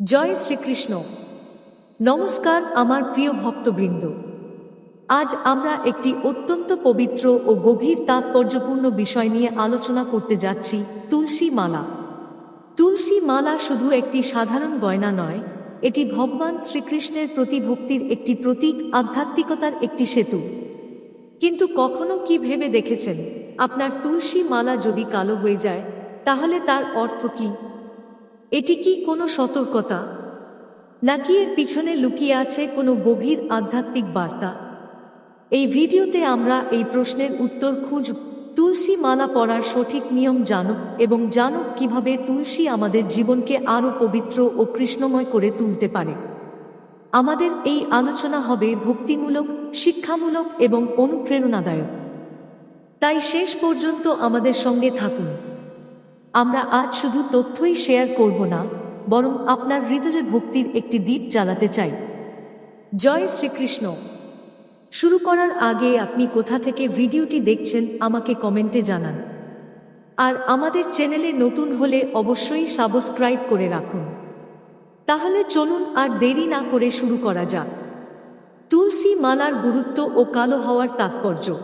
জয় শ্রীকৃষ্ণ। নমস্কার আমার প্রিয় ভক্তবৃন্দ। আজ আমরা একটি অত্যন্ত পবিত্র ও গভীর তাৎপর্যপূর্ণ বিষয় নিয়ে আলোচনা করতে যাচ্ছি তুলসী মালা। তুলসী মালা শুধু একটি সাধারণ গয়না নয়, এটি ভগবান শ্রীকৃষ্ণের প্রতি ভক্তির একটি প্রতীক, আধ্যাত্মিকতার একটি সেতু। কিন্তু কখনো কি ভেবে দেখেছেন, আপনার তুলসী মালা যদি কালো হয়ে যায়, তাহলে তার অর্থ কি? এটি কি কোনো সতর্কতা? নাকি এর পিছনে লুকিয়ে আছে কোনো গভীর আধ্যাত্মিক বার্তা? এই ভিডিওতে আমরা এই প্রশ্নের উত্তর খুঁজ, তুলসী মালা পরার সঠিক নিয়ম জানুক এবং জানুক কীভাবে তুলসী আমাদের জীবনকে আরও পবিত্র ও কৃষ্ণময় করে তুলতে পারে। আমাদের এই আলোচনা হবে ভক্তিমূলক, শিক্ষামূলক এবং অনুপ্রেরণাদায়ক। তাই শেষ পর্যন্ত আমাদের সঙ্গে থাকুন। আমরা আজ শুধু তথ্যই শেয়ার করব না, বরং আপনার হৃদয়ে ভক্তির একটি দ্বীপ জ্বালাতে চাই। জয় শ্রীকৃষ্ণ। শুরু করার আগে আপনি কোথা থেকে ভিডিওটি দেখছেন আমাকে কমেন্টে জানান। আর আমাদের চ্যানেলে নতুন হলে অবশ্যই সাবস্ক্রাইব করে রাখুন। তাহলে চলুন আর দেরি না করে শুরু করা যাক। তুলসী মালার গুরুত্ব ও কালো হওয়ার তাৎপর্য।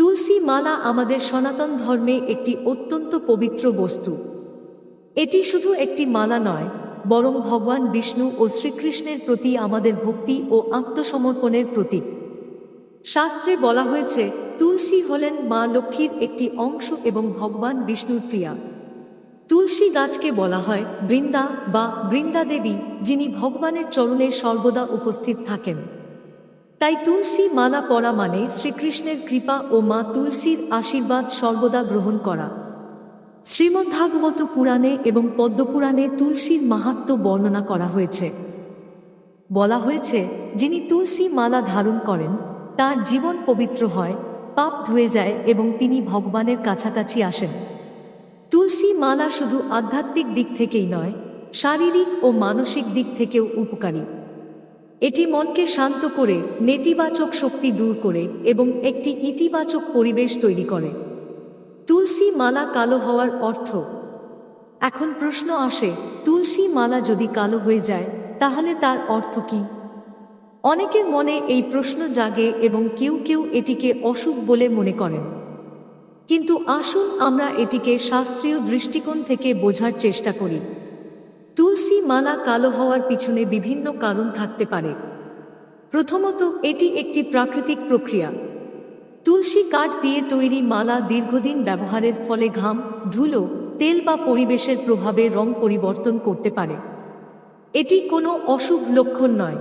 তুলসী মালা আমাদের সনাতন ধর্মে একটি অত্যন্ত পবিত্র বস্তু। এটি শুধু একটি মালা নয়, বরং ভগবান বিষ্ণু ও শ্রীকৃষ্ণের প্রতি আমাদের ভক্তি ও আত্মসমর্পণের প্রতীক। শাস্ত্রে বলা হয়েছে, তুলসী হলেন মা লক্ষ্মীর একটি অংশ এবং ভগবান বিষ্ণুর প্রিয়া তুলসী গাছকে বলা হয় বৃন্দা বা বৃন্দা দেবী যিনি ভগবানের চরণে সর্বদা উপস্থিত থাকেন। তাই তুলসী মালা পরা মানে শ্রীকৃষ্ণের কৃপা ও মা তুলসীর আশীর্বাদ সর্বদা গ্রহণ করা। শ্রীমদ্ভাগবত পুরাণে এবং পদ্মপুরাণে তুলসীর মাহাত্ম বর্ণনা করা হয়েছে। বলা হয়েছে, যিনি তুলসী মালা ধারণ করেন, তার জীবন পবিত্র হয়, পাপ ধুয়ে যায় এবং তিনি ভগবানের কাছাকাছি আসেন। তুলসী মালা শুধু আধ্যাত্মিক দিক থেকেই নয়, শারীরিক ও মানসিক দিক থেকেও উপকারী। এটি মনকে শান্ত করে, নেতিবাচক শক্তি দূর করে এবং একটি ইতিবাচক পরিবেশ তৈরি করে। তুলসী মালা কালো হওয়ার অর্থ? এখন প্রশ্ন আসে, তুলসী মালা যদি কালো হয়ে যায়, তাহলে তার অর্থ কি? অনেকের মনে এই প্রশ্ন জাগে এবং কেউ কেউ এটিকে অশুভ বলে মনে করেন। কিন্তু আসুন আমরা এটিকে শাস্ত্রীয় দৃষ্টিকোণ থেকে বোঝার চেষ্টা করি। তুলসী মালা কালো হওয়ার পিছনে বিভিন্ন কারণ থাকতে পারে। প্রথমত, এটি একটি প্রাকৃতিক প্রক্রিয়া। তুলসী কাঠ দিয়ে তৈরি মালা দীর্ঘদিন ব্যবহারের ফলে ঘাম, ধুলো, তেল বা পরিবেশের প্রভাবে রং পরিবর্তন করতে পারে। এটি কোনো অশুভ লক্ষণ নয়।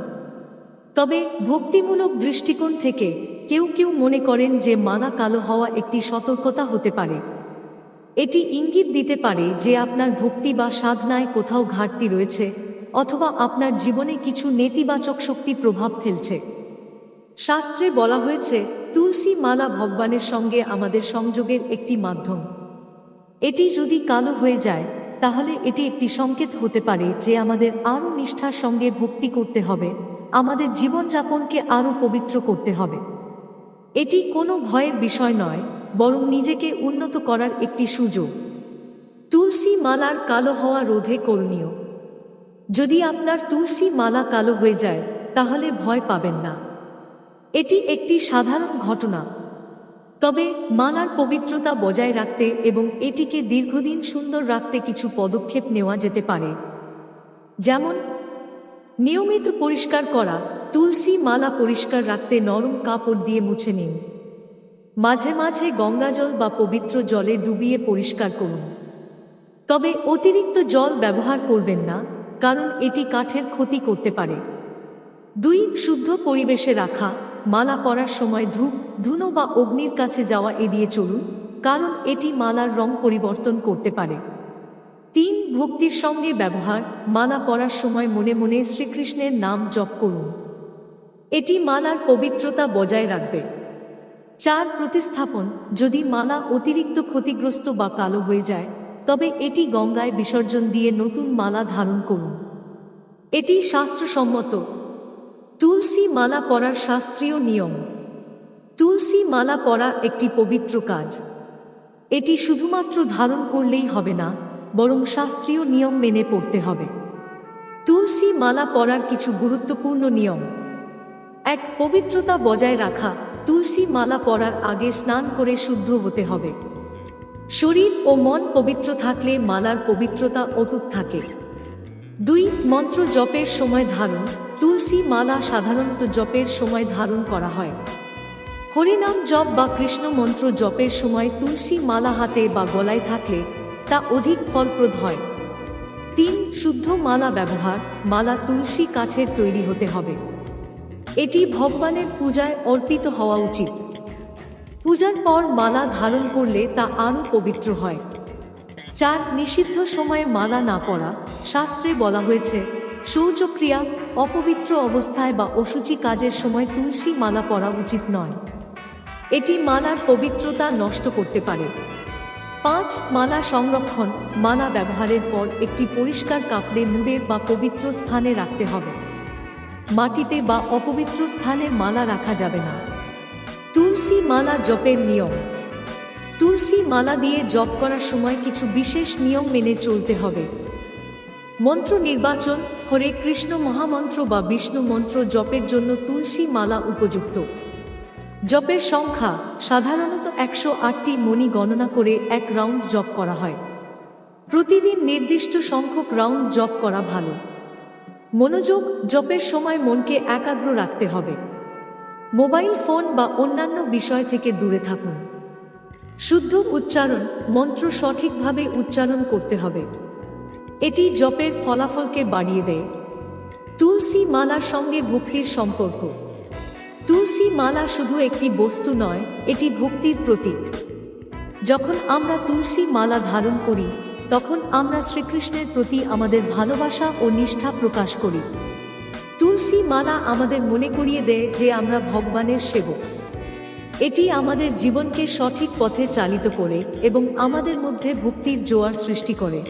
তবে ভক্তিমূলক দৃষ্টিকোণ থেকে কেউ কেউ মনে করেন যে মালা কালো হওয়া একটি সতর্কতা হতে পারে। এটি ইঙ্গিত দিতে পারে যে আপনার ভক্তি বা সাধনায় কোথাও ঘাটতি রয়েছে, অথবা আপনার জীবনে কিছু নেতিবাচক শক্তি প্রভাব ফেলছে। শাস্ত্রে বলা হয়েছে, তুলসী মালা ভগবানের সঙ্গে আমাদের সংযোগের একটি মাধ্যম। এটি যদি কালো হয়ে যায়, তাহলে এটি একটি সংকেত হতে পারে যে আমাদের আরও নিষ্ঠার সঙ্গে ভক্তি করতে হবে, আমাদের জীবনযাপনকে আরও পবিত্র করতে হবে। এটি কোনো ভয়ের বিষয় নয় বরং নিজেকে উন্নত করার একটি সুযোগ। তুলসী মালার কালো হওয়া রোধে করণীয়। যদি আপনার তুলসী মালা কালো হয়ে যায়, তাহলে ভয় পাবেন না। এটি একটি সাধারণ ঘটনা। তবে মালার পবিত্রতা বজায় রাখতে এবং এটিকে দীর্ঘদিন সুন্দর রাখতে কিছু পদক্ষেপ নেওয়া যেতে পারে। যেমন, নিয়মিত পরিষ্কার করা, তুলসী মালা পরিষ্কার রাখতে নরম কাপড় দিয়ে মুছে নিন। মাঝে মাঝে গঙ্গাজল বা পবিত্র জলে ডুবিয়ে পরিষ্কার করুন। তবে অতিরিক্ত জল ব্যবহার করবেন না, কারণ এটি কাঠের ক্ষতি করতে পারে। দুই, শুদ্ধ পরিবেশে রাখা, মালা পরার সময় ধূপ, ধুনো বা অগ্নির কাছে যাওয়া এড়িয়ে চলুন, কারণ এটি মালার রং পরিবর্তন করতে পারে। তিন, ভক্তির সঙ্গে ব্যবহার, মালা পরার সময় মনে মনে শ্রীকৃষ্ণের নাম জপ করুন। এটি মালার পবিত্রতা বজায় রাখবে। চার প্রতিস্থাপন যদি মালা অতিরিক্ত ক্ষতিগ্রস্ত বা কালো হয়ে যায়, তবে এটি গঙ্গায় বিসর্জন দিয়ে নতুন মালা ধারণ করুন। এটি শাস্ত্রসম্মত। তুলসী মালা পরার শাস্ত্রীয় নিয়ম। তুলসী মালা পরা একটি পবিত্র কাজ। এটি শুধুমাত্র ধারণ করলেই হবে না, বরং শাস্ত্রীয় নিয়ম মেনে পড়তে হবে। তুলসী মালা পরার কিছু গুরুত্বপূর্ণ নিয়ম। এক পবিত্রতা বজায় রাখা তুলসী মালা পরার আগে স্নান করে শুদ্ধ হতে হবে। শরীর ও মন পবিত্র থাকলে মালার পবিত্রতা অটুট থাকে। দুই, মন্ত্র জপের সময় ধারণ, তুলসী মালা সাধারণত জপের সময় ধারণ করা হয়। হরিনাম জপ বা কৃষ্ণ মন্ত্র জপের সময় তুলসী মালা হাতে বা গলায় থাকলে তা অধিক ফলপ্রদ হয়। তিন, শুদ্ধ মালা ব্যবহার, মালা তুলসী কাঠের তৈরি হতে হবে। এটি ভগবানের পূজায় অর্পিত হওয়া উচিত। পূজার পর মালা ধারণ করলে তা আরও পবিত্র হয়। চার নিষিদ্ধ সময়ে মালা না পরা শাস্ত্রে বলা হয়েছে শৌচক্রিয়া অপবিত্র অবস্থায় বা অসুচি কাজের সময় তুলসী মালা পরা উচিত নয়। এটি মালার পবিত্রতা নষ্ট করতে পারে। পাঁচ মালা সংরক্ষণ, মালা ব্যবহারের পর একটি পরিষ্কার কাপড়ে মুড়ে বা পবিত্র স্থানে রাখতে হবে। মাটিতে বা অপবিত্র স্থানে মালা রাখা যাবে না। তুলসী মালা জপের নিয়ম। তুলসী মালা দিয়ে জপ করার সময় কিছু বিশেষ নিয়ম মেনে চলতে হবে। মন্ত্র নির্বাচন, হরে কৃষ্ণ মহামন্ত্র বা বিষ্ণু মন্ত্র জপের জন্য তুলসী মালা উপযুক্ত। জপের সংখ্যা, সাধারণত একশো আটটি মণি গণনা করে এক রাউন্ড জপ করা হয়। প্রতিদিন নির্দিষ্ট সংখ্যক রাউন্ড জপ করা ভালো। মনোযোগ, জপের সময় মনকে একাগ্র রাখতে হবে। মোবাইল, ফোন বা অন্যান্য বিষয় থেকে দূরে থাকুন। শুদ্ধ উচ্চারণ, মন্ত্র সঠিকভাবে উচ্চারণ করতে হবে। এটি জপের ফলাফলকে বাড়িয়ে দেয়। তুলসী মালার সঙ্গে ভক্তির সম্পর্ক। তুলসী মালা শুধু একটি বস্তু নয়, এটি ভক্তির প্রতীক। যখন আমরা তুলসী মালা ধারণ করি তখন আমরা শ্রীকৃষ্ণের প্রতি আমাদের ভালোবাসা ও নিষ্ঠা প্রকাশ করি। তুলসী মালা আমাদের মনে করিয়ে দেয় যে আমরা ভগবানের সেবক। এটি আমাদের জীবনকে সঠিক পথে চালিত করে এবং আমাদের মধ্যে ভক্তির জোয়ার সৃষ্টি করে।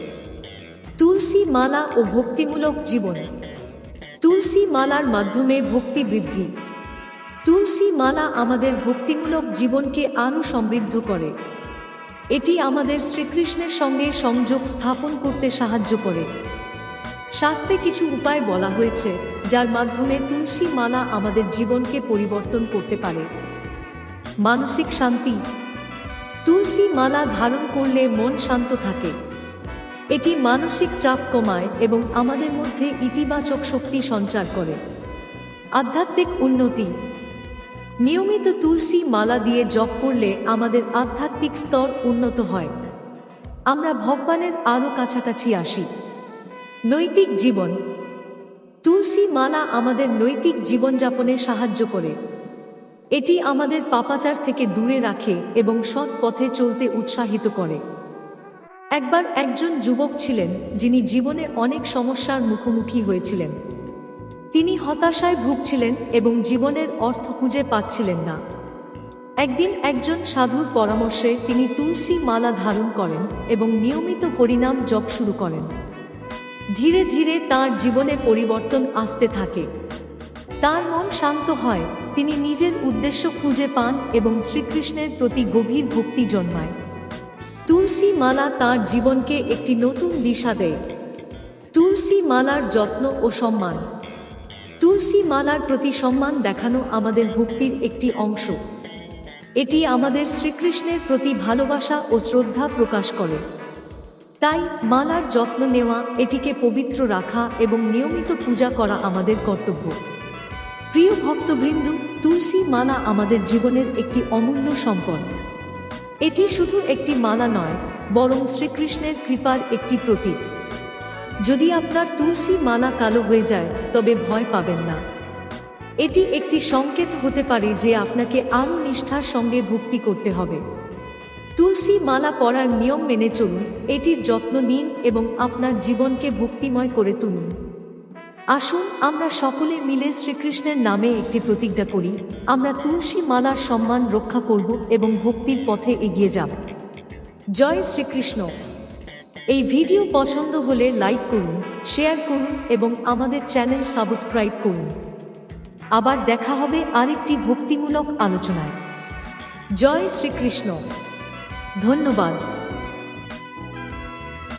তুলসী মালা ও ভক্তিমূলক জীবন। তুলসী মালার মাধ্যমে ভক্তি বৃদ্ধি। তুলসী মালা আমাদের ভক্তিমূলক জীবনকে আরও সমৃদ্ধ করে। এটি আমাদের শ্রীকৃষ্ণের সঙ্গে সংযোগ স্থাপন করতে সাহায্য করে। শাস্ত্রে কিছু উপায় বলা হয়েছে, যার মাধ্যমে তুলসী মালা আমাদের জীবনকে পরিবর্তন করতে পারে। মানসিক শান্তি। তুলসী মালা ধারণ করলে মন শান্ত থাকে। এটি মানসিক চাপ কমায় এবং আমাদের মধ্যে ইতিবাচক শক্তি সঞ্চার করে। আধ্যাত্মিক উন্নতি। নিয়মিত তুলসী মালা দিয়ে জপ করলে আমাদের আধ্যাত্মিক স্তর উন্নত হয়। আমরা ভগবানের আরও কাছাকাছি আসি। নৈতিক জীবন। তুলসী মালা আমাদের নৈতিক জীবনযাপনে সাহায্য করে। এটি আমাদের পাপাচার থেকে দূরে রাখে এবং সৎ পথে চলতে উৎসাহিত করে। একবার একজন যুবক ছিলেন যিনি জীবনে অনেক সমস্যার মুখোমুখি হয়েছিলেন। তিনি হতাশায় ভুগছিলেন এবং জীবনের অর্থ খুঁজে পাচ্ছিলেন না। একদিন একজন সাধুর পরামর্শে তিনি তুলসী মালা ধারণ করেন এবং নিয়মিত হরিনাম জপ শুরু করেন। ধীরে ধীরে তার জীবনে পরিবর্তন আসতে থাকে। তার মন শান্ত হয়, তিনি নিজের উদ্দেশ্য খুঁজে পান এবং শ্রীকৃষ্ণের প্রতি গভীর ভক্তি জন্মায়। তুলসী মালা তার জীবনকে একটি নতুন দিশা দেয়। তুলসী মালার যত্ন ও সম্মান। তুলসী মালার প্রতি সম্মান দেখানো আমাদের ভক্তির একটি অংশ। এটি আমাদের শ্রীকৃষ্ণের প্রতি ভালোবাসা ও শ্রদ্ধা প্রকাশ করে। তাই মালার যত্ন নেওয়া, এটিকে পবিত্র রাখা এবং নিয়মিত পূজা করা আমাদের কর্তব্য। প্রিয় ভক্তবৃন্দ তুলসী মালা আমাদের জীবনের একটি অমূল্য সম্পদ। এটি শুধু একটি মালা নয়, বরং শ্রীকৃষ্ণের কৃপার একটি প্রতীক। যদি আপনার তুলসী মালা কালো হয়ে যায়, তবে ভয় পাবেন না। এটি একটি সংকেত হতে পারে যে আপনাকে আরও নিষ্ঠার সঙ্গে ভক্তি করতে হবে। তুলসী মালা পরার নিয়ম মেনে চলুন, এটির যত্ন নিন এবং আপনার জীবনকে ভক্তিময় করে তুলুন। আসুন, আমরা সকলে মিলে শ্রীকৃষ্ণের নামে একটি প্রতিজ্ঞা করি, আমরা তুলসী মালার সম্মান রক্ষা করব এবং ভক্তির পথে এগিয়ে যাব। জয় শ্রীকৃষ্ণ। এই ভিডিও পছন্দ হলে লাইক করুন, শেয়ার করুন এবং আমাদের চ্যানেল সাবস্ক্রাইব করুন। আবার দেখা হবে আরেকটি ভক্তিমূলক আলোচনায়। জয় শ্রীকৃষ্ণ। ধন্যবাদ।